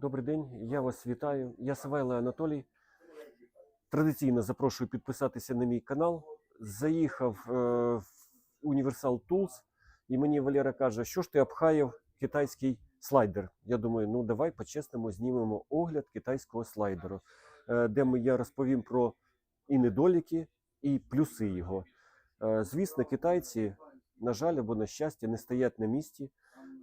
Добрий день, я вас вітаю. Я Савайло Анатолій. Традиційно запрошую підписатися на мій канал. Заїхав е, в Universal Tools, і мені Валера каже, що ж ти обхаяв китайський слайдер. Я думаю, ну давай по-чесному знімемо огляд китайського слайдеру, е, де я розповім про і недоліки, і плюси його. Е, звісно, китайці, на жаль, або на щастя, не стоять на місці.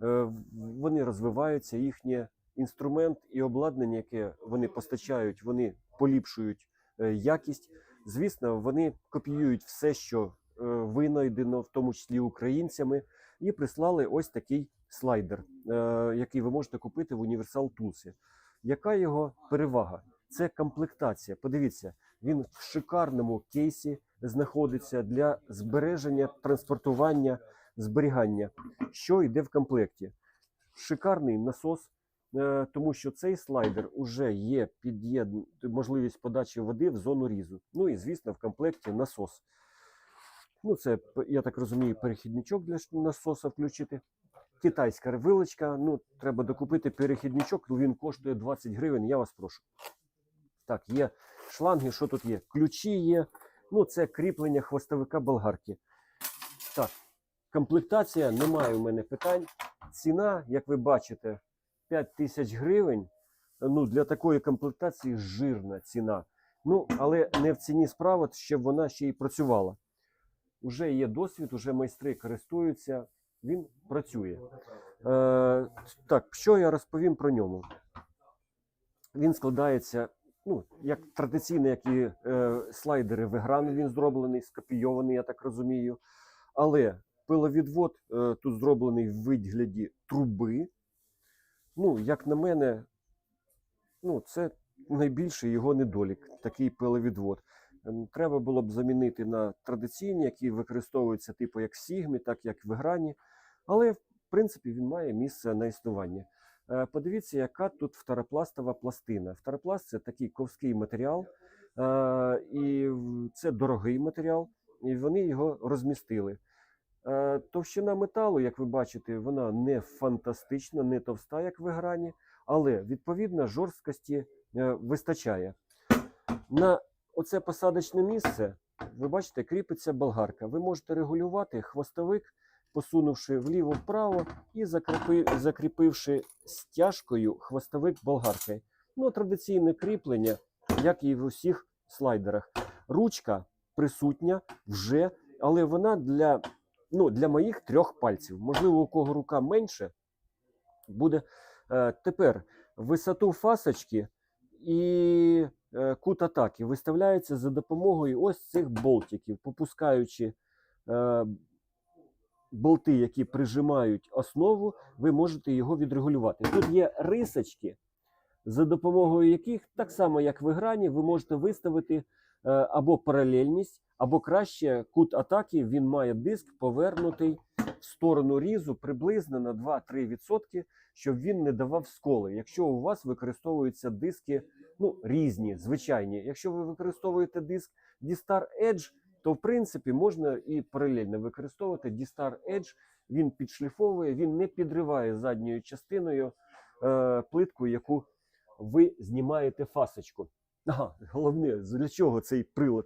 Е, вони розвиваються, їхнє інструмент і обладнання, яке вони постачають, вони поліпшують е, якість. Звісно, вони копіюють все, що е, винайдено, в тому числі українцями, і прислали ось такий слайдер, е, який ви можете купити в Universal Tools. Яка його перевага? Це комплектація. Подивіться, він в шикарному кейсі знаходиться для збереження, транспортування, зберігання. Що йде в комплекті? Шикарний насос, тому що цей слайдер вже є під'єд... можливість подачі води в зону різу. Ну і звісно, в комплекті насос. Ну, це, я так розумію, перехідничок для насоса включити. Китайська вилочка. Ну, треба докупити перехідничок, він коштує 20 гривень. Я вас прошу. Так, є шланги, що тут є? Ключі є. Ну, це кріплення хвостовика болгарки. Так, комплектація, немає у мене питань. Ціна, як ви бачите, 5 тисяч гривень. Ну, для такої комплектації жирна ціна. Ну, але не в ціні справа, щоб вона ще й працювала. Уже є досвід, уже майстри користуються, він працює. Е, так, що я розповім про ньому? Він складається, ну, як традиційно, як і е, слайдери Вегран, він зроблений, скопійований, я так розумію. Але пиловідвод е, тут зроблений в вигляді труби. Ну, як на мене, ну, це найбільший його недолік, такий пиловідвод. Ем, Треба було б замінити на традиційні, які використовуються типу як в Сігмі, так як в Грані. Але, в принципі, він має місце на існування. Е, Подивіться, яка тут второпластова пластина. Второпласт це такий ковський матеріал, е, і це дорогий матеріал, і вони його розмістили. Е, Товщина металу, як ви бачите, вона не фантастична, не товста, як в Грані, але відповідно жорсткості е, вистачає. На оце посадочне місце, ви бачите, кріпиться болгарка. Ви можете регулювати хвостовик, посунувши вліво-вправо і закріпивши стяжкою хвостовик болгарки. Ну, традиційне кріплення, як і в усіх слайдерах. Ручка присутня вже, але вона для, ну, для моїх трьох пальців. Можливо, у кого рука менше, буде. Е, тепер висоту фасочки і е, кут атаки виставляється за допомогою ось цих болтиків, попускаючи е, болти, які прижимають основу, ви можете його відрегулювати. Тут є рисочки, за допомогою яких, так само як в грані, ви можете виставити або паралельність, або краще кут атаки. Він має диск повернутий в сторону різу приблизно на 2-3%, щоб він не давав сколи. Якщо у вас використовуються диски ну, різні, звичайні. Якщо ви використовуєте диск D-Star Edge, то в принципі можна і паралельно використовувати D-Star Edge. Він підшліфовує, він не підриває задньою частиною е, плитку, яку ви знімаєте фасочку. Ага, головне, для чого цей прилад?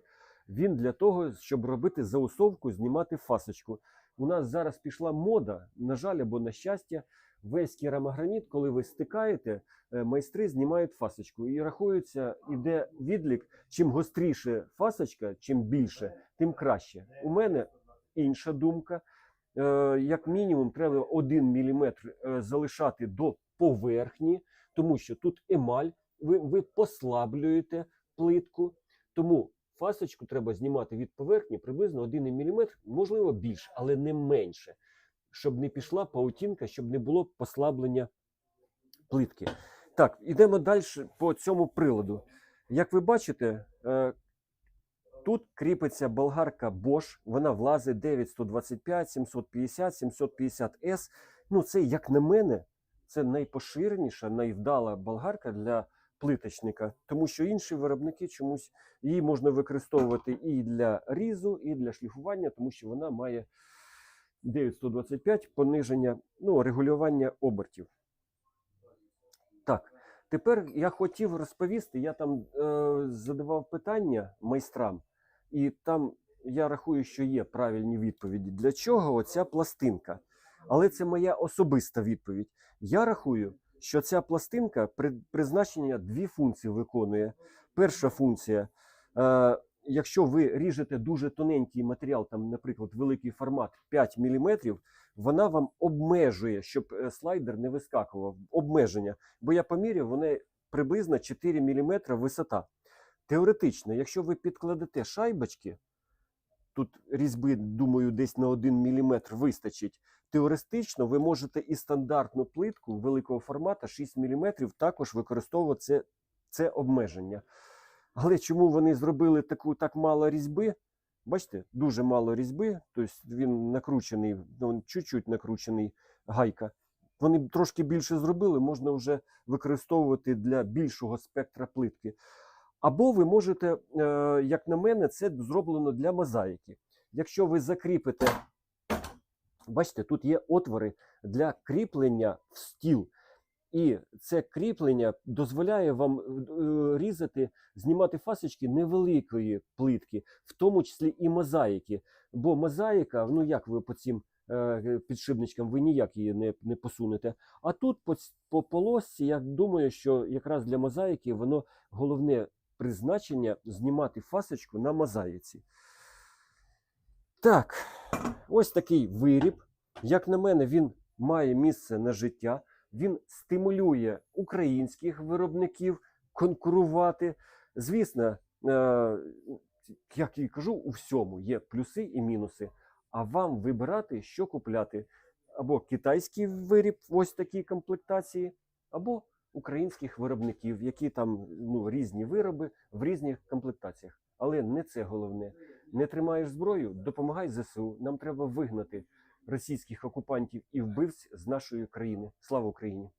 Він для того, щоб робити заусовку, знімати фасочку. У нас зараз пішла мода, на жаль, або на щастя, весь керамограніт, коли ви стикаєте, е, майстри знімають фасочку. І рахується, іде відлік, чим гостріше фасочка, чим більше, тим краще. У мене інша думка. Е, Як мінімум, треба 1 мм залишати до поверхні, тому що тут емаль, ви, ви послаблюєте плитку. Тому фасочку треба знімати від поверхні приблизно 1 мм, можливо більше, але не менше, щоб не пішла паутінка, щоб не було послаблення плитки. Так, ідемо далі по цьому приладу. Як ви бачите, е, тут кріпиться болгарка Bosch, вона влазить 9125, 750, 750S. Ну, це, як на мене, це найпоширеніша, найвдала болгарка для плиточника, тому що інші виробники чомусь її можна використовувати і для різу, і для шліфування, тому що вона має 9125 пониження, ну, регулювання обертів. Так, Тепер я хотів розповісти, я там е, задавав питання майстрам, і там я рахую, що є правильні відповіді. Для чого оця пластинка? Але це моя особиста відповідь. Я рахую, що ця пластинка при, призначення дві функції виконує. Перша функція, е, якщо ви ріжете дуже тоненький матеріал, там, наприклад, великий формат 5 мм, вона вам обмежує, щоб е, слайдер не вискакував. Обмеження. Бо я поміряв, вони приблизно 4 мм висота. Теоретично, якщо ви підкладете шайбочки, тут різьби, думаю, десь на 1 мм вистачить. Теоретично ви можете і стандартну плитку великого формату 6 мм також використовувати це, це обмеження. Але чому вони зробили таку так мало різьби? Бачите, дуже мало різьби, тобто він накручений, ну, чуть-чуть накручений гайка. Вони трошки більше зробили, можна вже використовувати для більшого спектра плитки. Або ви можете, е, як на мене, це зроблено для мозаїки. Якщо ви закріпите, бачите, тут є отвори для кріплення в стіл. І це кріплення дозволяє вам е, різати, знімати фасочки невеликої плитки, в тому числі і мозаїки. Бо мозаїка, ну як ви по цим е, підшипничкам, ви ніяк її не, не посунете. А тут по, по полосці, я думаю, що якраз для мозаїки воно головне призначення знімати фасочку на мозаїці. Так, ось такий виріб. Як на мене, він має місце на життя. Він стимулює українських виробників конкурувати. Звісно, е, як і кажу, у всьому є плюси і мінуси. А вам вибирати, що купляти. Або китайський виріб ось такій комплектації, або українських виробників, які там ну, різні вироби в різних комплектаціях. Але не це головне. Не тримаєш зброю, допомагай ЗСУ. Нам треба вигнати російських окупантів і вбивць з нашої країни. Слава Україні!